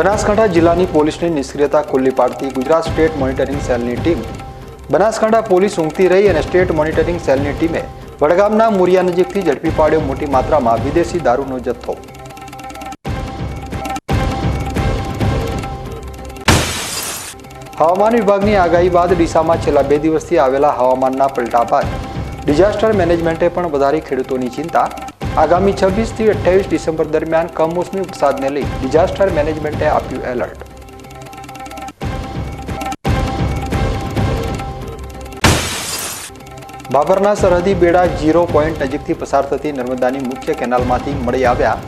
બનાસકાંઠા જિલ્લાની પોલીસની નિષ્ક્રિયતા ખુલ્લી પાડતી ગુજરાત સ્ટેટ મોનિટરિંગ સેલની ટીમ. બનાસકાંઠા પોલીસ ઊંઘતી રહી અને સ્ટેટ મોનિટરિંગ સેલની ટીમે વડગામના મુરિયા નજીકથી ઝડપી પાડ્યો મોટી માત્રામાં વિદેશી દારૂનો જથ્થો. હવામાન વિભાગની આગાહી બાદ ડીસામાં છેલ્લા બે દિવસથી આવેલા હવામાનના પલટા બાદ ડિઝાસ્ટર મેનેજમેન્ટે પણ વધારી ખેડૂતોની ચિંતા આગામી છવ્વીસથી અઠ્યાવીસ ડિસેમ્બર દરમિયાન કમોસમી વરસાદને લઈ ડિઝાસ્ટર મેનેજમેન્ટે આપ્યું એલર્ટ. બાબરના સરહદી બેડા ઝીરો પોઈન્ટ નજીકથી પસાર થતી નર્મદાની મુખ્ય કેનાલમાંથી મળી આવ્યા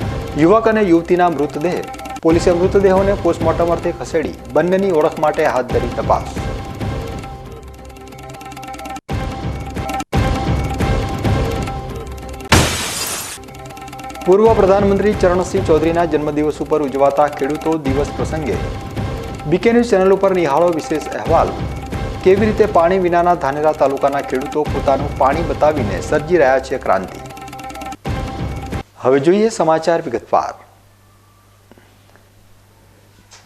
યુવક અને યુવતીના મૃતદેહ. પોલીસે મૃતદેહોને પોસ્ટમોર્ટમ અર્થે ખસેડી બંનેની ઓળખ માટે હાથ ધરી તપાસ. પૂર્વ પ્રધાનમંત્રી ચરણસિંહ ચૌધરીના જન્મદિવસ ઉપર ઉજવાતા ખેડૂતો દિવસ પ્રસંગે બીકે ન્યૂઝ ચેનલ ઉપર નિહાળો વિશેષ અહેવાલ. કેવી રીતે પાણી વિનાના ધાનેરા તાલુકાના ખેડૂતો પોતાનું પાણી બતાવીને સર્જી રહ્યા છે ક્રાંતિ? હવે જોઈએ સમાચાર વિગતવાર.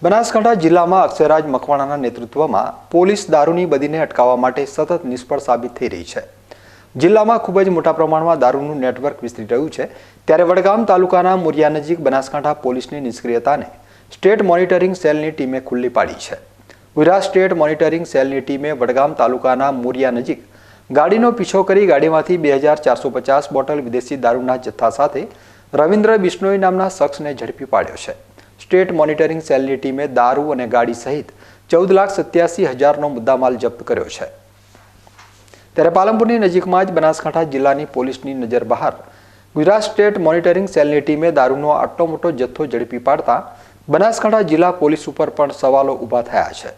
બનાસકાંઠા જિલ્લામાં અક્ષયરાજ મકવાણાના નેતૃત્વમાં પોલીસ દારૂની બદીને અટકાવવા માટે સતત નિષ્ફળ સાબિત થઈ રહી છે. જિલ્લામાં ખૂબ જ મોટા પ્રમાણમાં દારૂનું નેટવર્ક વિસ્તરી રહ્યું છે. ત્યારે વડગામ તાલુકાના મુરિયા નજીક બનાસકાંઠા પોલીસની નિષ્ક્રિયતાને સ્ટેટ મોનિટરિંગ સેલની ટીમે ખુલ્લી પાડી છે. ગુજરાત સ્ટેટ મોનિટરિંગ સેલની ટીમે વડગામ તાલુકાના મુરિયા નજીક ગાડીનો પીછો કરી ગાડીમાંથી બે હજાર ચારસો પચાસ બોટલ વિદેશી દારૂના જથ્થા સાથે રવિન્દ્ર બિશ્નોઈ નામના શખ્સને ઝડપી પાડ્યો છે. સ્ટેટ મોનિટરિંગ સેલની ટીમે દારૂ અને ગાડી સહિત ચૌદ લાખ સત્યાસી હજારનો મુદ્દામાલ જપ્ત કર્યો છે. ત્યારે પાલનપુરની નજીકમાં જ બનાસકાંઠા જિલ્લાની પોલીસની નજર બહાર. ગુજરાત સ્ટેટ મોનિટરિંગ સેલની ટીમે દારૂનો આટલો મોટો જથ્થો ઝડપી પાડતા બનાસકાંઠા જિલ્લા પોલીસ ઉપર પણ સવાલો ઊભા થયા છે.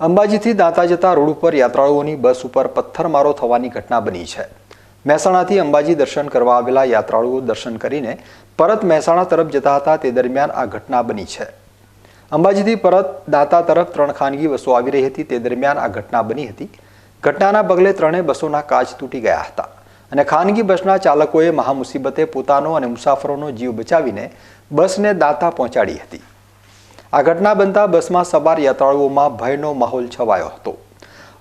અંબાજીથી દાંતા જતા રોડ ઉપર યાત્રાળુઓની બસ ઉપર પથ્થરમારો થવાની ઘટના બની છે. મહેસાણાથી અંબાજી દર્શન કરવા આવેલા યાત્રાળુઓ દર્શન કરીને પરત મહેસાણા તરફ જતા હતા તે દરમિયાન આ ઘટના બની છે. અંબાજીથી પરત દાંતા તરફ ત્રણ ખાનગી બસો આવી રહી હતી. તે દરમિયાન આ ઘટના બની હતી. ઘટનાના પગલે ત્રણેય બસોના કાચ તૂટી ગયા હતા અને ખાનગી બસના ચાલકોએ મહામુસીબતે પોતાનો અને મુસાફરોનો જીવ બચાવીને બસને દાંતા પહોંચાડી હતી. આ ઘટના બનતા બસમાં સવાર યાત્રાળુઓમાં ભયનો માહોલ છવાયો હતો.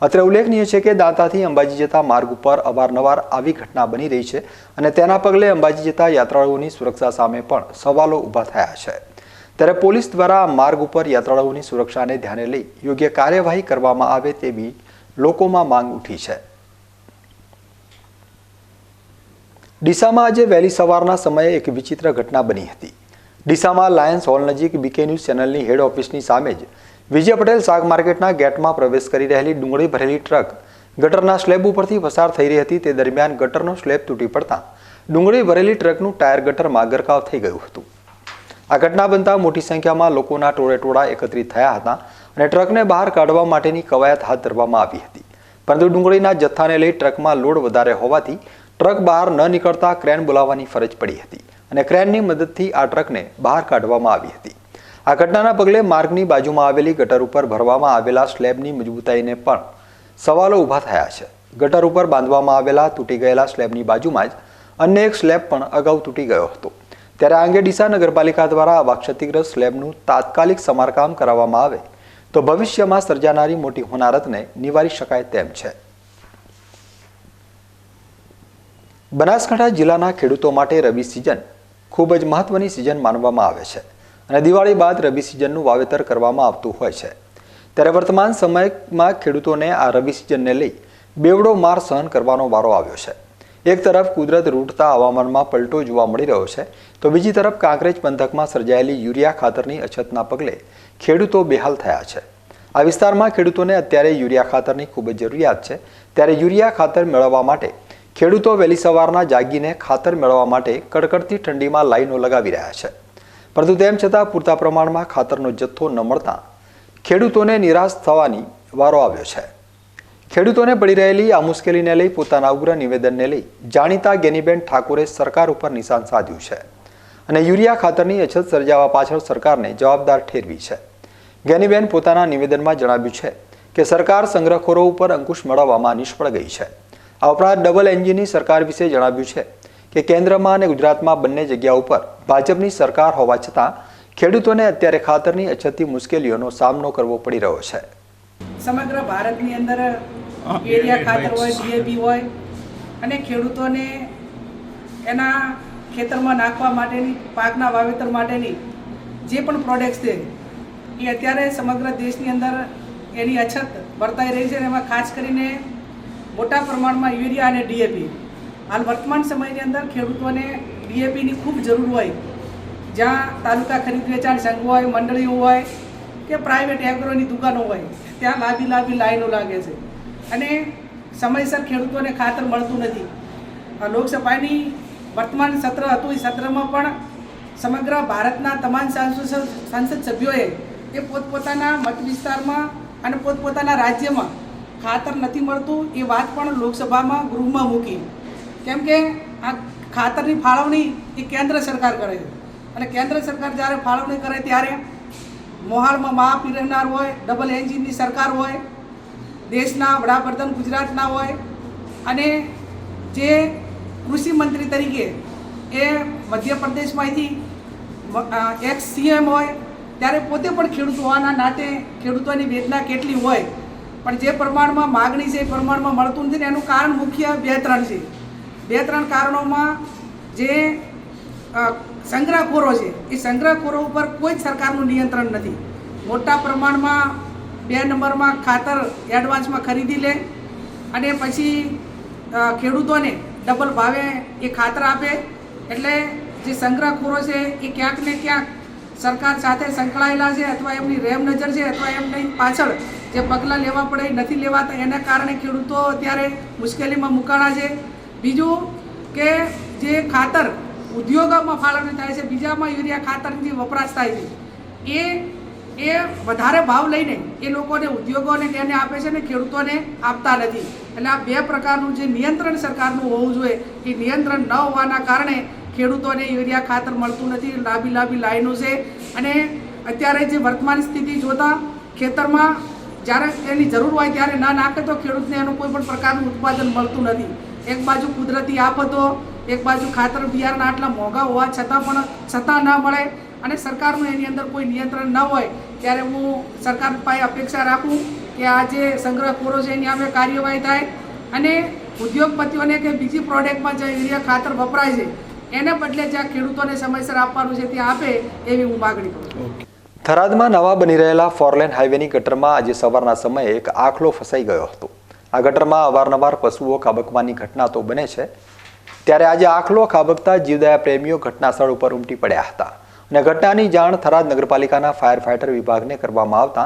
અત્રે ઉલ્લેખનીય છે કે દાંતાથી અંબાજી જતા માર્ગ ઉપર અવારનવાર આવી ઘટના બની રહી છે અને તેના પગલે અંબાજી જતા યાત્રાળુઓની સુરક્ષા સામે પણ સવાલો ઊભા થયા છે. ત્યારે પોલીસ દ્વારા માર્ગ ઉપર યાત્રાળુઓની સુરક્ષાને ધ્યાને લઈ યોગ્ય કાર્યવાહી કરવામાં આવે તેવી લોકોમાં માંગ ઉઠી છે. ડીસામાં આજે વહેલી સવારના સમયે એક વિચિત્ર ઘટના બની હતી. ડીસામાં લાયન્સ હોલ નજીક બીકે ન્યૂઝ ચેનલની હેડ ઓફિસની સામે જ વિજય પટેલ શાક માર્કેટના ગેટમાં પ્રવેશ કરી રહેલી ડુંગળી ભરેલી ટ્રક ગટરના સ્લેબ ઉપરથી પસાર થઈ રહી હતી. તે દરમિયાન ગટરનો સ્લેબ તૂટી પડતા ડુંગળી ભરેલી ટ્રકનું ટાયર ગટરમાં ગરકાવ થઈ ગયું હતું. આ ઘટના બનતા મોટી સંખ્યામાં લોકોના ટોળેટોળા એકત્રિત થયા હતા અને ટ્રકને બહાર કાઢવા માટેની કવાયત હાથ ધરવામાં આવી હતી. પરંતુ ડુંગળીના જથ્થાને લઈ ટ્રકમાં લોડ વધારે હોવાથી ટ્રક બહાર ન નીકળતા ક્રેન બોલાવવાની ફરજ પડી હતી અને ક્રેનની મદદથી આ ટ્રકને બહાર કાઢવામાં આવી હતી. આ ઘટનાના પગલે માર્ગની બાજુમાં આવેલી ગટર ઉપર ભરવામાં આવેલા સ્લેબની મજબૂતાઈને પણ સવાલો ઊભા થયા છે. ગટર ઉપર બાંધવામાં આવેલા તૂટી ગયેલા સ્લેબની બાજુમાં જ અન્ય એક સ્લેબ પણ અગાઉ તૂટી ગયો હતો. ત્યારે આ અંગે ડીસા નગરપાલિકા દ્વારા આવા ક્ષતિગ્રસ્ત સ્લેબનું તાત્કાલિક સમારકામ કરાવવામાં આવે તો ભવિષ્યમાં સર્જાનારી મોટી હોનારતને નિવારી શકાય તેમ છે. બનાસકાંઠા જિલ્લાના ખેડૂતો માટે રવિ સિઝન ખૂબ જ મહત્વની સિઝન માનવામાં આવે છે અને દિવાળી બાદ રવિ સિઝનનું વાવેતર કરવામાં આવતું હોય છે. ત્યારે વર્તમાન સમયમાં ખેડૂતોને આ રવિ સિઝનને લઈ બેવડો માર સહન કરવાનો વારો આવ્યો છે. એક તરફ કુદરત રૂટતા હવામાનમાં પલટો જોવા મળી રહ્યો છે, તો બીજી તરફ કાંકરેજ પંથકમાં સર્જાયેલી યુરિયા ખાતરની અછતના પગલે ખેડૂતો બેહાલ થયા છે. આ વિસ્તારમાં ખેડૂતોને અત્યારે યુરિયા ખાતરની ખૂબ જ જરૂરિયાત છે. ત્યારે યુરિયા ખાતર મેળવવા માટે ખેડૂતો વહેલી સવારના જાગીને ખાતર મેળવવા માટે કડકડતી ઠંડીમાં લાઈનો લગાવી રહ્યા છે. પરંતુ તેમ છતાં પૂરતા પ્રમાણમાં ખાતરનો જથ્થો ન મળતા ખેડૂતોને નિરાશ થવાની વારો આવ્યો છે. ખેડૂતોને પડી રહેલી આ મુશ્કેલીને લઈ પોતાના ઉગ્ર નિવેદનને લઈ જાણીતા ગેનીબેન ઠાકોરે સરકાર ઉપર નિશાન સાધ્યું છે. અને યુરિયા ખાતરની અછત સર્જાવા પાછળ સરકારને જવાબદાર ઠેરવી છે. ગેનીબેન પોતાના નિવેદનમાં જણાવ્યું છે કે સરકાર સંગ્રહખોરો ઉપર અંકુશ મેળવવામાં નિષ્ફળ ગઈ છે. આ ઉપરાંત ડબલ એન્જિનની સરકાર વિશે જણાવ્યું છે કે કેન્દ્રમાં અને ગુજરાતમાં બંને જગ્યા ઉપર ભાજપની સરકાર હોવા છતાં ખેડૂતોને અત્યારે ખાતરની અછતથી મુશ્કેલીઓનો સામનો કરવો પડી રહ્યો છે. સમગ્ર ભારતની અંદર એરિયા ખાતર હોય ડીએપી હોય, અને ખેડૂતોને એના ખેતરમાં નાખવા માટેની, પાકના વાવેતર માટેની જે પણ પ્રોડક્ટ્સ છે, એ અત્યારે સમગ્ર દેશની અંદર એની અછત વર્તાઈ રહી છે અને એમાં ખાસ કરીને મોટા પ્રમાણમાં યુરિયા અને ડીએપી હાલ વર્તમાન સમયની અંદર ખેડૂતોને ડીએપીની ખૂબ જરૂર હોય. જ્યાં તાલુકા ખરીદ વેચાણ સંઘ હોય, મંડળીઓ હોય કે પ્રાઇવેટ એગ્રોની દુકાનો હોય, ત્યાં લાંબી લાંબી લાઈનો લાગે છે. અને સમયસર ખેડૂતોને ખાતર મળતું નથી. લોકસભાની વર્તમાન સત્ર હતું. એ સત્રમાં પણ સમગ્ર ભારતના તમામ સાંસદ સભ્યોએ એ પોતપોતાના મત વિસ્તારમાં અને પોતપોતાના રાજ્યમાં ખાતર નથી મળતું. એ વાત પણ લોકસભામાં ગૃહમાં મૂકી. કેમ કે આ ખાતરની ફાળવણી એ કેન્દ્ર સરકાર કરે છે. અને કેન્દ્ર સરકાર જ્યારે ફાળવણી કરે ત્યારે મોહાલમાં મહાપી રહેનાર હોય ડબલ એન્જિનની સરકાર હોય દેશના વડાપ્રધાન ગુજરાતના હોય અને જે કૃષિ મંત્રી તરીકે એ મધ્યપ્રદેશમાંથી એક્સ સીએમ હોય, ત્યારે પોતે પણ ખેડૂત હોવાના નાતે ખેડૂતોની વેદના કેટલી હોય, પણ જે પ્રમાણમાં માગણી છે એ પ્રમાણમાં મળતું નથી ને એનું કારણ મુખ્ય બે ત્રણ છે. બે ત્રણ કારણોમાં જે સંગ્રહખોરો છે, એ સંગ્રહખોરો ઉપર કોઈ જ સરકારનું નિયંત્રણ નથી. મોટા પ્રમાણમાં બે નંબરમાં ખાતર એડવાન્સમાં ખરીદી લે અને પછી ખેડૂતોને ડબલ ભાવે એ ખાતર આપે. એટલે જે સંગ્રહખોરો છે એ ક્યાંક ને ક્યાંક સરકાર સાથે સંકળાયેલા છે અથવા એમની રેમ નજર છે અથવા એમની પાછળ જે પગલાં લેવા પડે એ નથી લેવાતા. એના કારણે ખેડૂતો અત્યારે મુશ્કેલીમાં મુકાણા છે. બીજું કે જે ખાતર ઉદ્યોગોમાં ફાળવણી થાય છે, બીજામાં યુરિયા ખાતરની જે વપરાશ થાય છે, એ એ વધારે ભાવ લઈને એ લોકોને ઉદ્યોગોને તેને આપે છે ને ખેડૂતોને આપતા નથી. એટલે આ બે પ્રકારનું જે નિયંત્રણ સરકારનું હોવું જોઈએ, એ નિયંત્રણ ન હોવાના કારણે ખેડૂતોને યુરિયા ખાતર મળતું નથી. લાંબી લાંબી લાઈનો છે. અને અત્યારે જે વર્તમાન સ્થિતિ જોતાં ખેતરમાં જ્યારે એની જરૂર હોય ત્યારે ના નાખે તો ખેડૂતને એનું કોઈ પણ પ્રકારનું ઉત્પાદન મળતું નથી. એક બાજુ કુદરતી આફતો, એક બાજુ ખાતર બિયારણ આટલા મોંઘા હોવા છતાં પણ, છતાં ના મળે. અને સરકારનું એની અંદર કોઈ નિયંત્રણ ન હોય, ત્યારે હું સરકાર પાસે અપેક્ષા રાખું કે આ જે સંગ્રહ સંગ્રહખોરો છે એની આપણે કાર્યવાહી થાય અને ઉદ્યોગપતિઓને કે બીજી પ્રોડક્ટમાં જે યુરિયા ખાતર વપરાય છે, એને બદલે જ્યાં ખેડૂતોને સમયસર આપવાનું છે ત્યાં આપે એવી હું માગણી કરું થરાદમાં નવા બની રહેલા ફોરલેન હાઈવેની ગટરમાં આજે સવારના સમયે એક આખલો ફસાઈ ગયો હતો. આ ગટરમાં અવારનવાર પશુઓ ખાબકવાની ઘટના તો બને છે. ત્યારે આજે આખલો ખાબકતા જીવદયા પ્રેમીઓ ઘટના સ્થળ ઉપર ઉમટી પડ્યા હતા. અને ઘટનાની જાણ થરાદ નગરપાલિકાના ફાયર ફાઈટર વિભાગને કરવામાં આવતા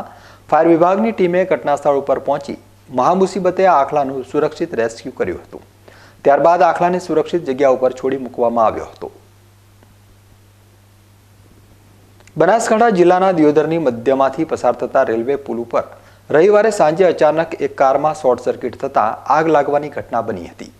ફાયર વિભાગની ટીમે ઘટના સ્થળ ઉપર પહોંચી મહામુસીબતે આખલાનું સુરક્ષિત રેસ્ક્યુ કર્યું હતું. ત્યારબાદ આખલાને સુરક્ષિત જગ્યા ઉપર છોડી મૂકવામાં આવ્યો હતો. બનાસકાંઠા જિલ્લાના દિયોદરની મધ્યમાંથી પસાર થતા રેલવે પુલ ઉપર રવિવારે સાંજે અચાનક એક કારમાં શોર્ટ સર્કિટ થતાં આગ લાગવાની ઘટના બની હતી.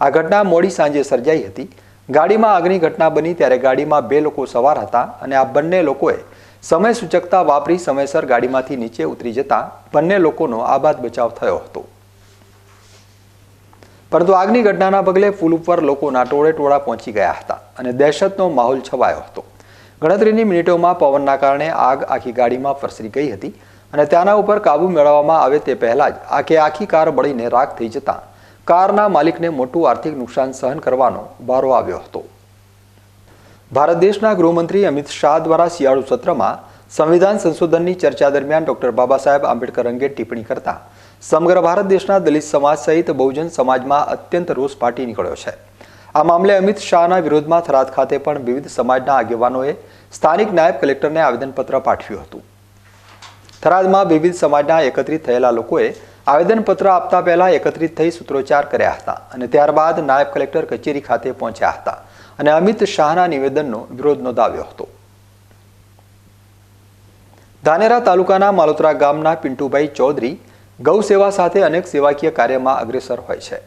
આ ઘટના મોડી સાંજે સર્જાઈ હતી ગાડીમાં આગની ઘટના બની ત્યારે ગાડીમાં બે લોકો સવાર હતા અને આ બંને લોકોએ સમય સૂચકતા વાપરી સમયસર ગાડીમાંથી નીચે ઉતરી જતા બંને લોકોનો આબાદ બચાવ થયો હતો. પરંતુ આગની ઘટનાના પગલે પુલ ઉપર લોકોના ટોળે ટોળા પહોંચી ગયા હતા અને દહેશતનો માહોલ છવાયો હતો. ગણતરીની મિનિટોમાં પવનના કારણે આગ આખી ગાડીમાં પ્રસરી ગઈ હતી અને ત્યાંના ઉપર કાબુ મેળવવામાં આવે તે પહેલાં જ આખે આખી કાર બળીને રાખ થઈ જતાં કારના માલિકને મોટું આર્થિક નુકસાન સહન કરવાનો વારો આવ્યો હતો. ભારત દેશના ગૃહમંત્રી અમિત શાહ દ્વારા શિયાળુ સત્રમાં સંવિધાન સંશોધનની ચર્ચા દરમિયાન ડોક્ટર બાબા સાહેબ આંબેડકર અંગે ટિપ્પણી કરતા સમગ્ર ભારત દેશના દલિત સમાજ સહિત બહુજન સમાજમાં અત્યંત રોષ ફાટી નીકળ્યો છે. આ મામલે અમિત શાહના વિરોધમાં થરાદ ખાતે પણ વિવિધ સમાજના આગેવાનોએ સ્થાનિક નાયબ કલેક્ટરને આવેદનપત્ર પાઠવ્યું હતું. થરાદમાં વિવિધ સમાજના એકત્રિત થયેલા લોકોએ આવેદનપત્ર આપતા પહેલા એકત્રિત થઈ સૂત્રોચ્ચાર કર્યા હતા અને ત્યારબાદ નાયબ કલેક્ટર કચેરી ખાતે પહોંચ્યા હતા અને અમિત શાહના નિવેદનનો વિરોધ નોંધાવ્યો હતો. ધાનેરા તાલુકાના માલોતરા ગામના પિન્ટુભાઈ ચૌધરી ગૌ સેવા સાથે અનેક સેવાકીય કાર્યમાં અગ્રેસર હોય છે.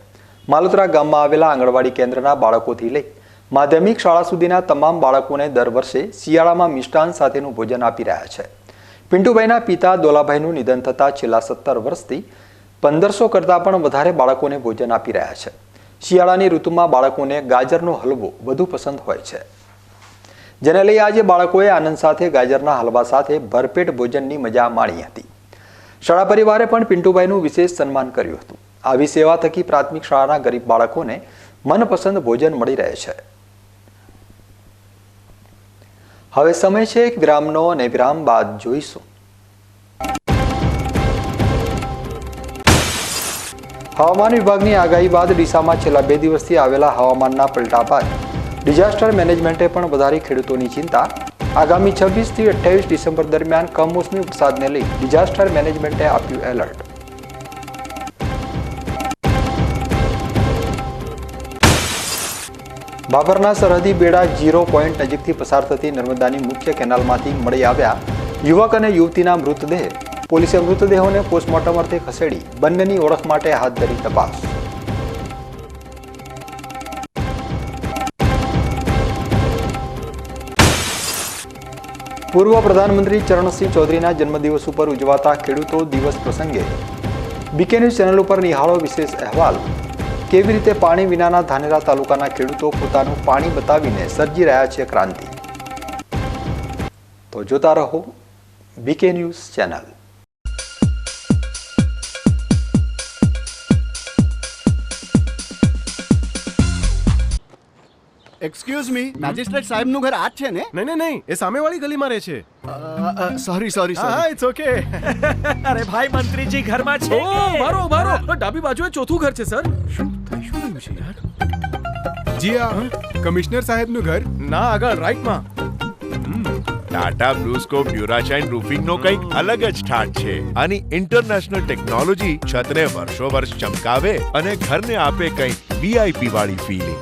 માલોતરા ગામમાં આવેલા આંગણવાડી કેન્દ્રના બાળકોથી લઈ માધ્યમિક શાળા સુધીના તમામ બાળકોને દર વર્ષે શિયાળામાં મિષ્ટાન સાથેનું ભોજન આપી રહ્યા છે. પિન્ટુભાઈના પિતા દોલાભાઈનું નિધન થતાં છેલ્લા સત્તર વર્ષથી પંદરસો કરતાં પણ વધારે બાળકોને ભોજન આપી રહ્યા છે. શિયાળાની ઋતુમાં બાળકોને ગાજરનો હલવો વધુ પસંદ હોય છે. જેને લઈ આજે બાળકોએ આનંદ સાથે ગાજરના હલવા સાથે ભરપેટ ભોજનની મજા માણી હતી. શાળા પરિવારે પણ પિન્ટુભાઈનું વિશેષ સન્માન કર્યું હતું. આવી સેવા થકી પ્રાથમિક શાળાના ગરીબ બાળકોને મનપસંદ ભોજન મળી રહે છે. હવે સમય છે એક વિરામનો અને વિરામ બાદ જોઈશું. હવામાન વિભાગની આગાહી બાદ ડીસામાં છેલ્લા બે દિવસથી આવેલા હવામાનના પલટા બાદ ડિઝાસ્ટર મેનેજમેન્ટે પણ વધારી ખેડૂતોની ચિંતા. આગામી છવ્વીસથી અઠ્યાવીસ ડિસેમ્બર દરમિયાન કમોસમી વરસાદને લઈ ડિઝાસ્ટર મેનેજમેન્ટે આપ્યું એલર્ટ. બાબરના સરહદી બેડા ઝીરો પોઈન્ટ નજીકથી પસાર થતી નર્મદાની મુખ્ય કેનાલમાંથી મળી આવ્યા યુવક અને યુવતીના મૃતદેહ પોલીસે મૃતદેહોને પોસ્ટમોર્ટમ અર્થે ખસેડી બંનેની ઓળખ માટે હાથ ધરી તપાસ. પૂર્વ પ્રધાનમંત્રી ચરણસિંહ ચૌધરીના જન્મદિવસ ઉપર ઉજવાતા ખેડૂતો દિવસ પ્રસંગે બીકે ન્યૂઝ ચેનલ ઉપર નિહાળો વિશેષ અહેવાલ. કેવી રીતે પાણી વિનાના ધાનેરા તાલુકાના ખેડૂતો પોતાનું પાણી બતાવીને સર્જી રહ્યા છે ક્રાંતિ? તો જોતા રહો BK news channel. Excuse me magistrate સાહેબનું ઘર આ જ છે ને? નહીં નહીં નહીં એ સામેવાળી ગલીમાં રહે છે. સોરી સોરી હા ઇટ્સ ઓકે અરે ભાઈ મંત્રીજી ઘરમાં છે. ઓ મારો મારો. ડાબી બાજુએ ચોથું ઘર છે સર. શું થઈ શું થયું છે યાર? જી હા કમિશનર સાહેબનું ઘર. ના આગળ રાઈટમાં ટાટા બ્લુસ્કોપ ડ્યુરાશાઇન રૂફિંગ નો કંઈક અલગ જ ઠાટ છે. આની ઇન્ટરનેશનલ ટેકનોલોજી છતને વર્ષો વર્ષ ચમકાવે અને ઘરને આપે કંઈક વીઆઈપી વાળી ફીલિંગ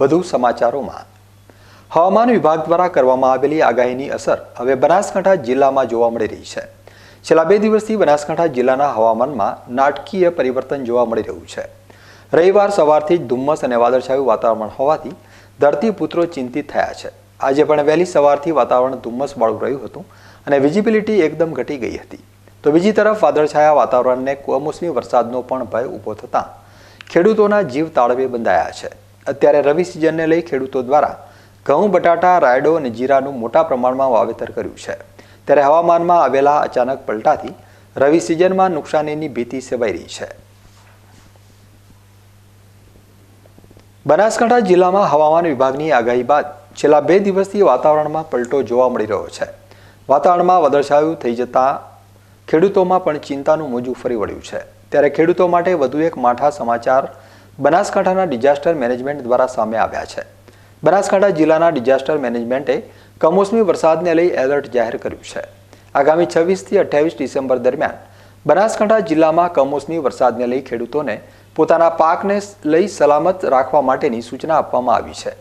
વધુ સમાચારોમાં. હવામાન વિભાગ દ્વારા કરવામાં આવેલી આગાહીની અસર હવે બનાસકાંઠા જિલ્લામાં જોવા મળી રહી છે. છેલ્લા બે દિવસથી બનાસકાંઠા જિલ્લાના હવામાનમાં નાટકીય પરિવર્તન જોવા મળી રહ્યું છે. રવિવાર સવારથી જ ધુમ્મસ અને વાદળછાયું વાતાવરણ હોવાથી ધરતીપુત્રો ચિંતિત થયા છે. આજે પણ વહેલી સવારથી વાતાવરણ ધુમ્મસવાળું રહ્યું હતું અને વિઝિબિલિટી એકદમ ઘટી ગઈ હતી. તો બીજી તરફ વાદળછાયા વાતાવરણને કમોસમી વરસાદનો પણ ભય ઊભો થતાં ખેડૂતોના જીવ તાળવે બંધાયા છે. અત્યારે રવિ સિઝનને લઈ ખેડૂતો દ્વારા ઘઉં, બટાટા, રાયડો અને જીરાનું મોટા પ્રમાણમાં વાવેતર કર્યું છે. ત્યારે હવામાનમાં આવેલા અચાનક પલટાથી રવિ સિઝનમાં નુકસાનીની ભીતિ સેવાઈ રહી છે. બનાસકાંઠા જિલ્લામાં હવામાન વિભાગની આગાહી બાદ છેલ્લા બે દિવસથી વાતાવરણમાં પલટો જોવા મળી રહ્યો છે. વાતાવરણમાં વદળછાયું થઈ જતા ખેડૂતોમાં પણ ચિંતાનું મોજું ફરી વળ્યું છે. ત્યારે ખેડૂતો માટે વધુ એક માઠા સમાચાર બનાસકાંઠાના ડિઝાસ્ટર મેનેજમેન્ટ દ્વારા સામે આવ્યા છે. બનાસકાંઠા જિલ્લાના ડિઝાસ્ટર મેનેજમેન્ટે કમોસમી વરસાદને લઈ એલર્ટ જાહેર કર્યું છે. આગામી છવ્વીસથી અઠ્યાવીસ ડિસેમ્બર દરમિયાન બનાસકાંઠા જિલ્લામાં કમોસમી વરસાદને લઈ ખેડૂતોને પોતાના પાકને લઈ સલામત રાખવા માટેની સૂચના આપવામાં આવી છે.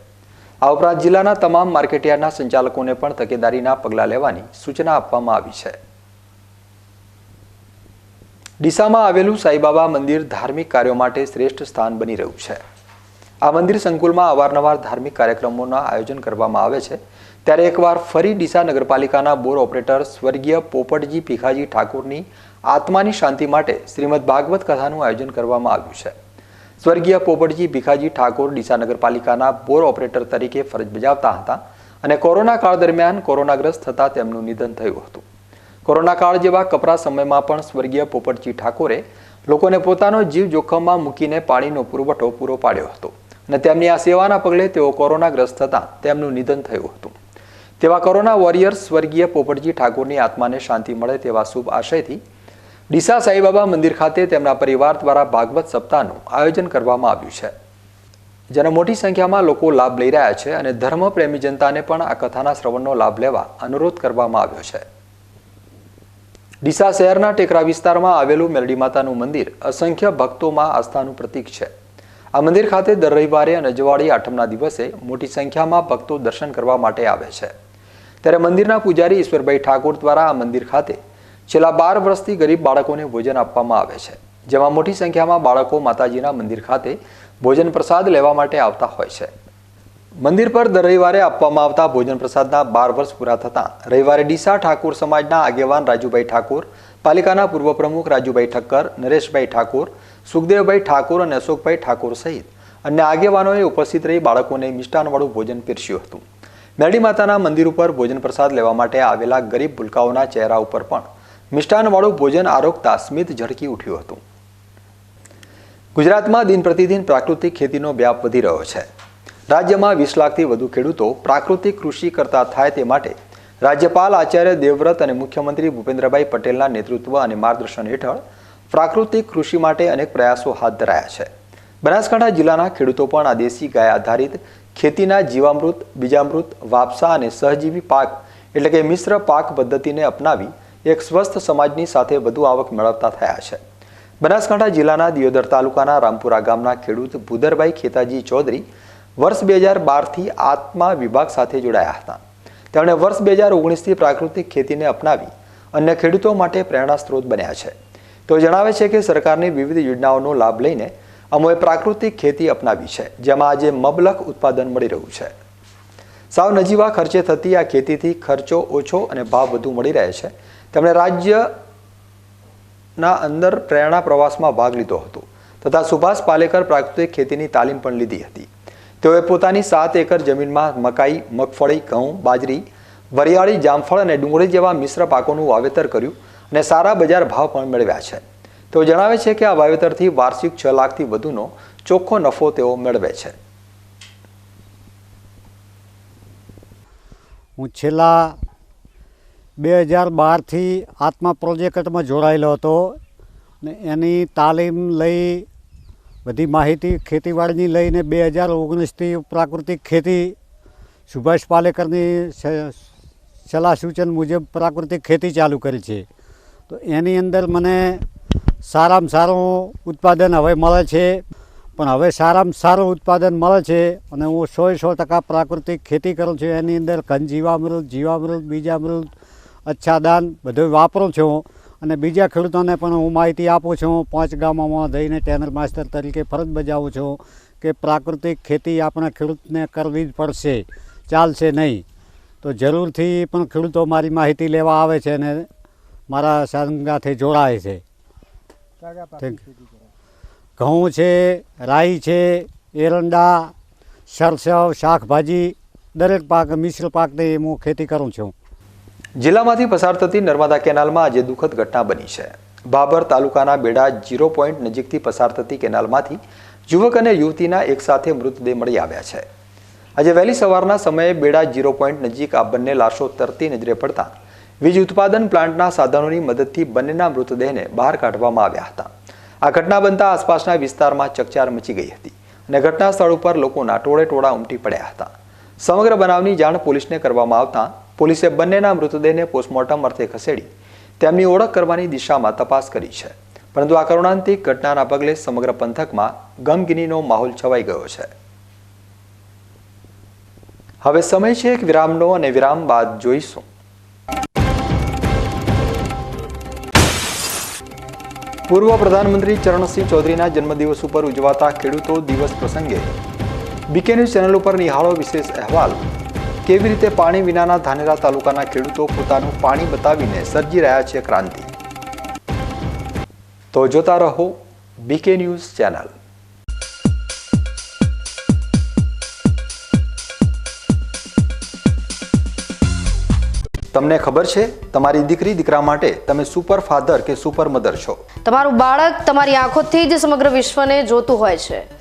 આ ઉપરાંત જિલ્લાના તમામ માર્કેટયાર્ડના સંચાલકોને પણ તકેદારીના પગલાં લેવાની સૂચના આપવામાં આવી છે. ડીસામાં આવેલું સાઈબાબા મંદિર ધાર્મિક કાર્યો માટે શ્રેષ્ઠ સ્થાન બની રહ્યું છે. આ મંદિર સંકુલમાં અવારનવાર ધાર્મિક કાર્યક્રમોના આયોજન કરવામાં આવે છે. ત્યારે એકવાર ફરી ડીસા નગરપાલિકાના બોર ઓપરેટર સ્વર્ગીય પોપટજી ભીખાજી ઠાકોરની આત્માની શાંતિ માટે શ્રીમદ ભાગવત કથાનું આયોજન કરવામાં આવ્યું છે. સ્વર્ગીય પોપટજી ભીખાજી ઠાકોર ડીસા નગરપાલિકાના બોર ઓપરેટર તરીકે ફરજ બજાવતા હતા અને કોરોના કાળ દરમિયાન કોરોનાગ્રસ્ત થતાં તેમનું નિધન થયું હતું. કોરોના કાળ જેવા કપરા સમયમાં પણ સ્વર્ગીય પોપટજી ઠાકોરે લોકોને પોતાનો જીવ જોખમમાં મૂકીને પાણીનો પુરવઠો પૂરો પાડ્યો હતો. અને તેમની આ સેવાના પગલે તેઓ કોરોનાગ્રસ્ત થતાં તેમનું નિધન થયું હતું. તેવા કોરોના વોરિયર્સ સ્વર્ગીય પોપટજી ઠાકોરની આત્માને શાંતિ મળે તેવા શુભ આશયથી ડીસા સાઈબાબા મંદિર ખાતે તેમના પરિવાર દ્વારા ભાગવત સપ્તાહનું આયોજન કરવામાં આવ્યું છે. જેનો મોટી સંખ્યામાં લોકો લાભ લઈ રહ્યા છે અને ધર્મપ્રેમી જનતાને પણ આ કથાના શ્રવણનો લાભ લેવા અનુરોધ કરવામાં આવ્યો છે. ડીસા શહેરના ટેકરા વિસ્તારમાં આવેલું મેરડી માતાનું મંદિર અસંખ્ય ભક્તોમાં આસ્થાનું પ્રતીક છે. આ મંદિર ખાતે દર રવિવારે અને અજવાળી આઠમના દિવસે મોટી સંખ્યામાં ભક્તો દર્શન કરવા માટે આવે છે. ત્યારે મંદિરના પૂજારી ઈશ્વરભાઈ ઠાકોર દ્વારા આ મંદિર ખાતે છેલ્લા બાર વર્ષથી ગરીબ બાળકોને ભોજન આપવામાં આવે છે. જેમાં મોટી સંખ્યામાં બાળકો માતાજીના મંદિર ખાતે ભોજન પ્રસાદ લેવા માટે આવતા હોય છે. મંદિર પર દર રવિવારે આપવામાં આવતા ભોજન પ્રસાદના બાર વર્ષ પૂરા થતાં રવિવારે ડીસા ઠાકોર સમાજના આગેવાન રાજુભાઈ ઠાકોર, પાલિકાના પૂર્વ પ્રમુખ રાજુભાઈ ઠક્કર, નરેશભાઈ ઠાકોર, સુખદેવભાઈ ઠાકોર અને અશોકભાઈ ઠાકોર સહિત અન્ય આગેવાનોએ ઉપસ્થિત રહી બાળકોને મિષ્ટાનવાળું ભોજન પીરસ્યું હતું. મેરડી માતાના મંદિર ઉપર ભોજન પ્રસાદ લેવા માટે આવેલા ગરીબ ભૂલકાઓના ચહેરા ઉપર પણ મિષ્ટાનવાળું ભોજન આરોગતા સ્મિત ઝળકી ઉઠ્યું હતું. ગુજરાતમાં દિન પ્રતિદિન પ્રાકૃતિક ખેતીનો વ્યાપ વધી રહ્યો છે. રાજ્યમાં વીસ લાખથી વધુ ખેડૂતો પ્રાકૃતિક કૃષિ કરતા થાય તે માટે રાજ્યપાલ આચાર્ય દેવવ્રત અને મુખ્યમંત્રી ભૂપેન્દ્રભાઈ પટેલના નેતૃત્વ અને માર્ગદર્શન હેઠળ પ્રાકૃતિક કૃષિ માટે અનેક પ્રયાસો હાથ ધરાયા છે. બનાસકાંઠા જિલ્લાના ખેડૂતો પણ આ દેશી ગાય આધારિત ખેતીના જીવામૃત, બીજામૃત, વાપસા અને સહજીવી પાક એટલે કે મિશ્ર પાક પદ્ધતિને અપનાવી એક સ્વસ્થ સમાજની સાથે વધુ આવક મેળવતા થયા છે. બનાસકાંઠા જિલ્લાના દિયોદર તાલુકાના રામપુરા ગામના ખેડૂત ભૂદરભાઈ ખેતાજી ચૌધરી વર્ષ બે હજાર બારથી આત્મા વિભાગ સાથે જોડાયા હતા. તેમણે વર્ષ બે હજાર ઓગણીસથી પ્રાકૃતિક ખેતીને અપનાવી અન્ય ખેડૂતો માટે પ્રેરણા સ્ત્રોત બન્યા છે. તેઓ જણાવે છે કે સરકારની વિવિધ યોજનાઓનો લાભ લઈને અમોએ પ્રાકૃતિક ખેતી અપનાવી છે, જેમાં આજે મબલખ ઉત્પાદન મળી રહ્યું છે. સાવ નજીવા ખર્ચે થતી આ ખેતીથી ખર્ચો ઓછો અને ભાવ વધુ મળી રહે છે. તેમણે રાજ્યના અંદર પ્રેરણા પ્રવાસમાં ભાગ લીધો હતો તથા સુભાષ પાલેકર પ્રાકૃતિક ખેતીની તાલીમ પણ લીધી હતી. તેઓએ પોતાની સાત એકર જમીનમાં મકાઈ, મગફળી, ઘઉં, બાજરી, વરિયાળી, જામફળ અને ડુંગળી જેવા મિશ્ર પાકોનું વાવેતર કર્યું અને સારા બજાર ભાવ પણ મેળવ્યા છે. તેઓ જણાવે છે કે આ વાવેતરથી વાર્ષિક છ લાખથી વધુનો ચોખ્ખો નફો તેઓ મેળવે છે. હું છેલ્લા બે હજાર બારથી આત્મા પ્રોજેક્ટમાં જોડાયેલો હતો ને એની તાલીમ લઈ બધી માહિતી ખેતીવાડીની લઈને બે હજાર ઓગણીસથી પ્રાકૃતિક ખેતી સુભાષ પાલેકરની સલાહ સૂચન મુજબ પ્રાકૃતિક ખેતી ચાલુ કરી છે. તો એની અંદર મને સારામાં સારું ઉત્પાદન હવે મળે છે. પણ હવે સારામાં સારું ઉત્પાદન મળે છે અને હું સો સો ટકા પ્રાકૃતિક ખેતી કરું છું. એની અંદર ઘન જીવામૃત જીવામૃત, બીજામૃત, અચ્છાદાન બધું વાપરું છું. અને બીજા ખેડૂતોને પણ હું માહિતી આપું છું પાંચ ગામોમાં જઈને ટેનર માસ્ટર તરીકે ફરજ બજાવું છું કે પ્રાકૃતિક ખેતી આપણા ખેડૂતને કરવી જ પડશે ચાલશે નહીં. તો જરૂરથી પણ ખેડૂતો મારી માહિતી લેવા આવે છે અને મારા સંગાથે જોડાય છે. ઘઉં છે રાઈ છે એરંડા સરસવ શાકભાજી દરેક પાક મિશ્ર પાકની હું ખેતી કરું છું. જિલ્લામાંથી પસાર થતી નર્મદા કેનાલમાં આજે દુઃખદ ઘટના બની છે. બાબર તાલુકાના બેડા જીરો પોઈન્ટ નજીકથી પસાર થતી કેનાલમાંથી યુવક અને યુવતીના એકસાથે મૃતદેહ મળી આવ્યા છે. આજે વહેલી સવારના સમયે બેડા જીરો પોઈન્ટ નજીક આ બંને લાશો તરતી નજરે પડતા વીજ ઉત્પાદન પ્લાન્ટના સાધનોની મદદથી બંનેના મૃતદેહને બહાર કાઢવામાં આવ્યા હતા. આ ઘટના બનતા આસપાસના વિસ્તારમાં ચકચાર મચી ગઈ હતી અને ઘટના સ્થળ ઉપર લોકોના ટોળે ટોળા ઉમટી પડ્યા હતા. સમગ્ર બનાવની જાણ પોલીસને કરવામાં આવતા પોલીસે બંનેના મૃતદેહને પોસ્ટમોર્ટમ અર્થે ખસેડી તેમની ઓળખ કરવાની દિશામાં તપાસ કરી છે. પરંતુ આ કરુણાંતિક ઘટનાના પગલે સમગ્ર પંથકમાં ગમગીનીનો માહોલ છવાઈ ગયો છે. હવે સમય છે એક વિરામનો અને વિરામ બાદ જોઈશું. પૂર્વ પ્રધાનમંત્રી ચરણસિંહ ચૌધરીના જન્મદિવસ ઉપર ઉજવાતા ખેડૂતો દિવસ પ્રસંગે બીકે ચેનલ ઉપર નિહાળો વિશેષ અહેવાલ. કેવી રીતે પાણી વિનાના ધાનેરા તાલુકાના ખેડૂતો પોતાનું પાણી બતાવીને સર્જી રહ્યા છે ક્રાંતિ? તો જોતા રહો બીકે ન્યૂઝ ચેનલ. તમને ખબર છે, તમારી દીકરી દીકરા માટે તમે સુપર ફાધર કે સુપર મધર છો? તમારું બાળક તમારી આંખોથી જ સમગ્ર વિશ્વને જોતું હોય છે.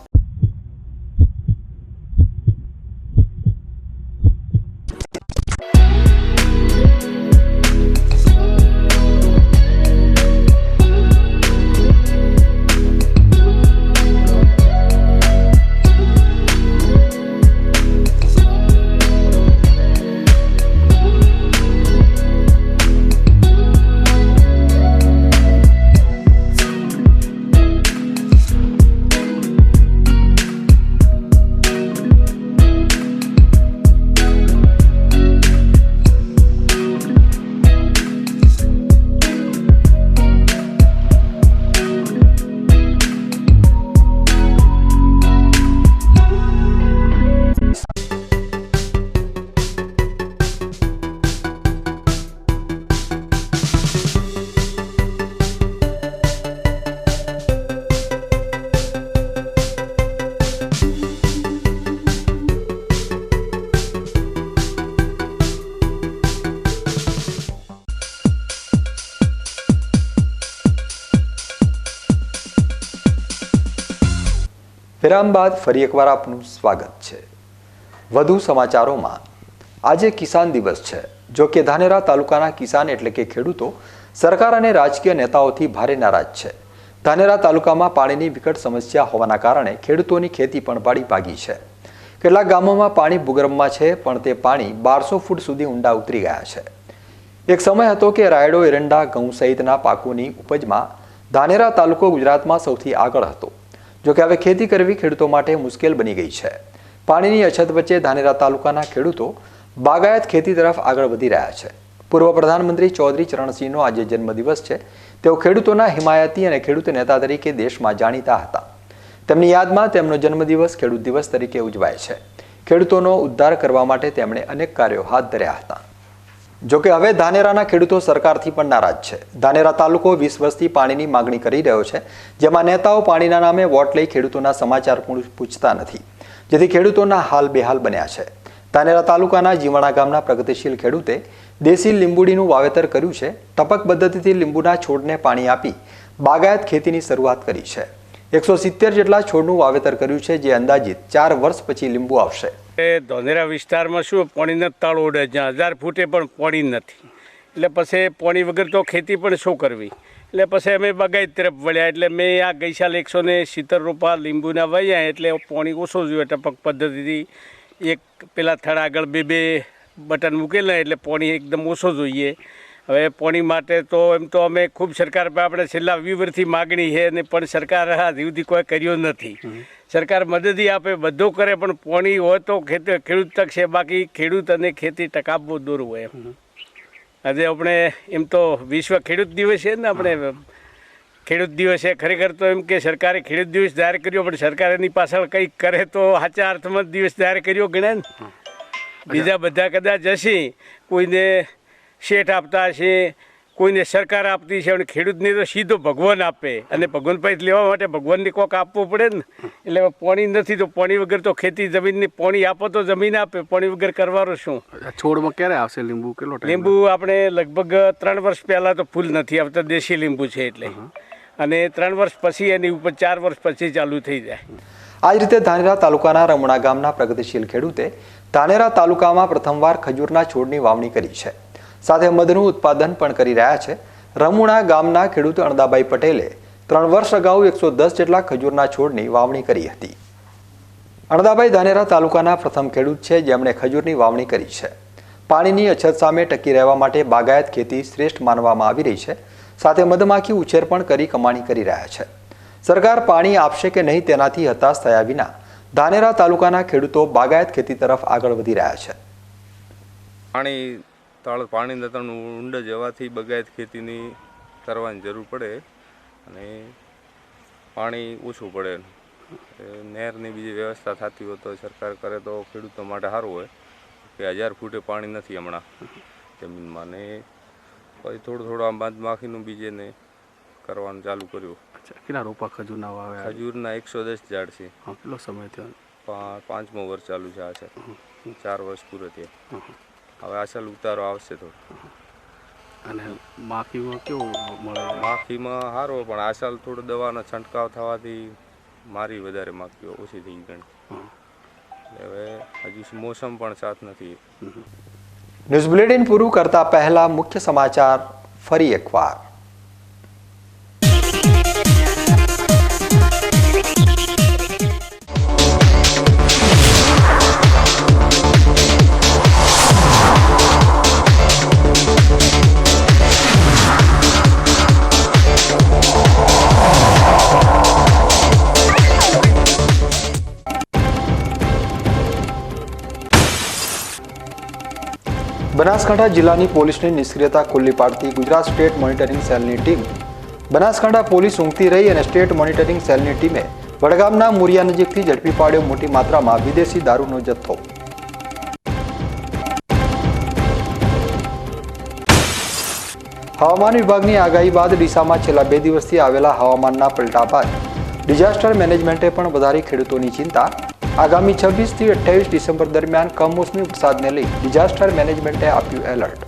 વિરામ બાદ ફરી એકવાર આપનું સ્વાગત છે. વધુ સમાચારોમાં, આજે કિસાન દિવસ છે. જો કે ધાનેરા તાલુકાના કિસાન એટલે કે ખેડૂતો, સરકાર અને રાજકીય નેતાઓથી ભારે નારાજ છે. ધાનેરા તાલુકામાં પાણીની વિકટ સમસ્યા હોવાના કારણે ખેડૂતોની ખેતી પણ પાડી ભાગી છે. કેટલાક ગામોમાં પાણી ભૂગર્ભમાં છે, પણ તે પાણી બારસો ફૂટ સુધી ઊંડા ઉતરી ગયા છે. એક સમય હતો કે રાયડો, એરંડા, ઘઉં સહિતના પાકોની ઉપજમાં ધાનેરા તાલુકો ગુજરાતમાં સૌથી આગળ હતો. જો કે હવે ખેતી કરવી ખેડૂતો માટે મુશ્કેલ બની ગઈ છે. પાણીની અછત વચ્ચે ધાનેરા તાલુકાના ખેડૂતો બાગાયત ખેતી તરફ આગળ વધી રહ્યા છે. પૂર્વ પ્રધાનમંત્રી ચૌધરી ચરણસિંહનો આજે જન્મદિવસ છે. તેઓ ખેડૂતોના હિમાયતી અને ખેડૂત નેતા તરીકે દેશમાં જાણીતા હતા. તેમની યાદમાં તેમનો જન્મદિવસ ખેડૂત દિવસ તરીકે ઉજવાય છે. ખેડૂતોનો ઉદ્ધાર કરવા માટે તેમણે અનેક કાર્યો હાથ ધર્યા હતા. જો કે હવે ધાનેરાના ખેડૂતો સરકારથી પણ નારાજ છે. ધાનેરા તાલુકો વીસ વર્ષથી પાણીની માગણી કરી રહ્યો છે, જેમાં નેતાઓ પાણીના નામે વોટ લઈ ખેડૂતોના સમાચાર પૂછતા નથી. જેથી ખેડૂતોના હાલ બેહાલ બન્યા છે. ધાનેરા તાલુકાના જીવાણા ગામના પ્રગતિશીલ ખેડૂતે દેશી લીંબુડીનું વાવેતર કર્યું છે, ટપક પદ્ધતિથી લીંબુના છોડને પાણી આપી બાગાયત ખેતીની શરૂઆત કરી છે. એકસો સિત્તેર જેટલા છોડનું વાવેતર કર્યું છે, જે અંદાજિત ચાર વર્ષ પછી લીંબુ આવશે. એ ધોનેરા વિસ્તારમાં શું પાણીના તળ ઉડે જ્યાં હજાર ફૂટે પણ પાણી નથી. એટલે પછી પાણી વગર તો ખેતી પણ શું કરવી? એટલે પછી અમે બગાઈ તરફ વળ્યા, એટલે મેં આ ગઈ એકસો ને સિત્તેર રૂપા લીંબુના વહ્યા એટલે પાણી ઓછું જોઈએ ટપક પદ્ધતિથી. એક પેલા થડ આગળ બે બે બટન મૂકેલા, એટલે પાણી એકદમ ઓછું જોઈએ. હવે પોણી માટે તો એમ તો અમે ખૂબ સરકાર પર આપણે છેલ્લા વીસ વર્ષથી માગણી છે ને પણ સરકાર આ સુધી કોઈ કર્યો નથી. સરકાર મદદી આપે બધું કરે પણ પોણી હોય તો ખેત ખેડૂત તક છે બાકી ખેડૂત અને ખેતી ટકાવવું દૂર હોય આજે આપણે એમ તો વિશ્વ ખેડૂત દિવસ છે ને આપણે ખેડૂત દિવસે ખરેખર તો એમ કે સરકારે ખેડૂત દિવસ જાહેર કર્યો પણ સરકાર એની પાછળ કંઈક કરે તો સાચા અર્થમાં દિવસ જાહેર કર્યો ગણે ને. બીજા બધા કદાચ હશે કોઈને શેઠ આપતા હશે કોઈને સરકાર આપતી છે અને ખેડૂતને તો સીધો ભગવાન આપે. અને ભગવાન પાસે લેવા માટે ભગવાનને કોક આપવું પડે ને. એટલે પાણી નથી તો પાણી વગર તો ખેતી જમીનને પાણી આપો તો જમીન આપે પાણી વગર કરવાનું શું? છોડમાં ક્યારે આવશે લીંબુ? કેટલો લીંબુ આપણે લગભગ ત્રણ વર્ષ પહેલાં તો ફૂલ નથી આવતા દેશી લીંબુ છે એટલે. અને ત્રણ વર્ષ પછી એની ઉપર ચાર વર્ષ પછી ચાલુ થઈ જાય. આ જ રીતે ધાનેરા તાલુકાના રમણા ગામના પ્રગતિશીલ ખેડૂતે ધાનેરા તાલુકામાં પ્રથમવાર ખજૂરના છોડની વાવણી કરી છે. સાથે મધનું ઉત્પાદન પણ કરી રહ્યા છે. રમુણા ગામના ખેડૂત અણદાભાઈ પટેલે ત્રણ વર્ષ અગાઉ એકસો દસ જેટલા ખજૂરના છોડની વાવણી કરી હતી. અણદાભાઈ ધાનેરા તાલુકાના પ્રથમ ખેડૂત છે, જેમણે ખજૂરની વાવણી કરી છે. પાણીની અછત સામે ટકી રહેવા માટે બાગાયત ખેતી શ્રેષ્ઠ માનવામાં આવી રહી છે. સાથે મધમાખી ઉછેર પણ કરી કમાણી કરી રહ્યા છે. સરકાર પાણી આપશે કે નહીં તેનાથી હતાશ થયા વિના ધાનેરા તાલુકાના ખેડૂતો બાગાયત ખેતી તરફ આગળ વધી રહ્યા છે. પાણી તળ પાણી નતરનું ઊંડ જવાથી બગાયત ખેતીની કરવાની જરૂર પડે અને પાણી ઓછું પડે. નહેરની બીજી વ્યવસ્થા થતી હોય તો સરકાર કરે તો ખેડૂતો માટે સારું હોય. કે હજાર ફૂટે પાણી નથી હમણાં જમીનમાં ને પછી થોડું થોડું આમ બાદમાખીનું બીજે ને કરવાનું ચાલુ કર્યું. કેટલા રોપા ખજૂરના વાવે ખજૂરના એકસો દસ ઝાડ છે. કેટલો સમય થયો? પાંચમો વર્ષ ચાલુ છે આ છે. ચાર વર્ષ પૂરો થયા. હવે અસલ ઉતારો આવશે તો. અને માખીમાં કેવું મળે? માખીમાં સારો પણ આ થોડો દવાનો છંટકાવ થવાથી મારી વધારે માખીઓ ઓછી થઈ એટલે હવે હજુ મોસમ પણ સાથ નથી. ન્યૂઝ બુલેટિન પૂરું કરતા પહેલા મુખ્ય સમાચાર ફરી એકવાર. બનાસકાંઠા જિલ્લાની પોલીસની નિષ્ક્રિયતા ખુલ્લી પાડતી ગુજરાત સ્ટેટ મોનિટરિંગ સેલની ટીમ. બનાસકાંઠા પોલીસ ઊંઘતી રહી અને સ્ટેટ મોનિટરિંગ સેલની ટીમે વડગામના મુરિયા નજીકથી ઝડપી પાડ્યો મોટી માત્રામાં વિદેશી દારૂનો જથ્થો. હવામાન વિભાગની આગાહી બાદ ડીસામાં છેલ્લા બે દિવસથી આવેલા હવામાનના પલટા બાદ ડિઝાસ્ટર મેનેજમેન્ટે પણ વધારી ખેડૂતોની ચિંતા આગામી છવ્વીસથી અઠ્યાવીસ ડિસેમ્બર દરમિયાન કમોસમી વરસાદને લઈ ડિઝાસ્ટર મેનેજમેન્ટે આપ્યું એલર્ટ.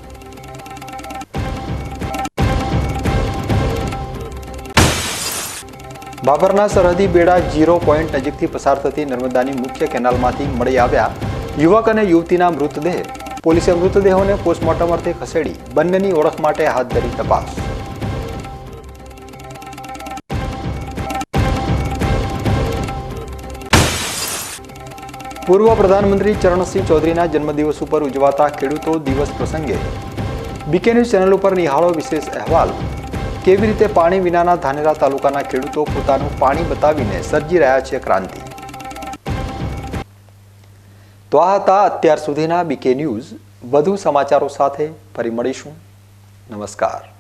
બાબરના સરહદી બેડા ઝીરો પોઈન્ટ નજીકથી પસાર થતી નર્મદાની મુખ્ય કેનાલમાંથી મળી આવ્યા યુવક અને યુવતીના મૃતદેહ. પોલીસે મૃતદેહોને પોસ્ટમોર્ટમ અર્થે ખસેડી બંનેની ઓળખ માટે હાથ ધરી તપાસ. પૂર્વ પ્રધાનમંત્રી ચરણસિંહ ચૌધરીના જન્મદિવસ ઉપર ઉજવાતા ખેડૂતો દિવસ પ્રસંગે બીકે ન્યૂઝ ચેનલ ઉપર નિહાળો વિશેષ અહેવાલ. કેવી રીતે પાણી વિનાના ધાનેરા તાલુકાના ખેડૂતો પોતાનું પાણી બતાવીને સર્જી રહ્યા છે ક્રાંતિ? તો આ હતા અત્યાર સુધીના બીકે ન્યૂઝ વધુ સમાચારો સાથે ફરી મળીશું. નમસ્કાર.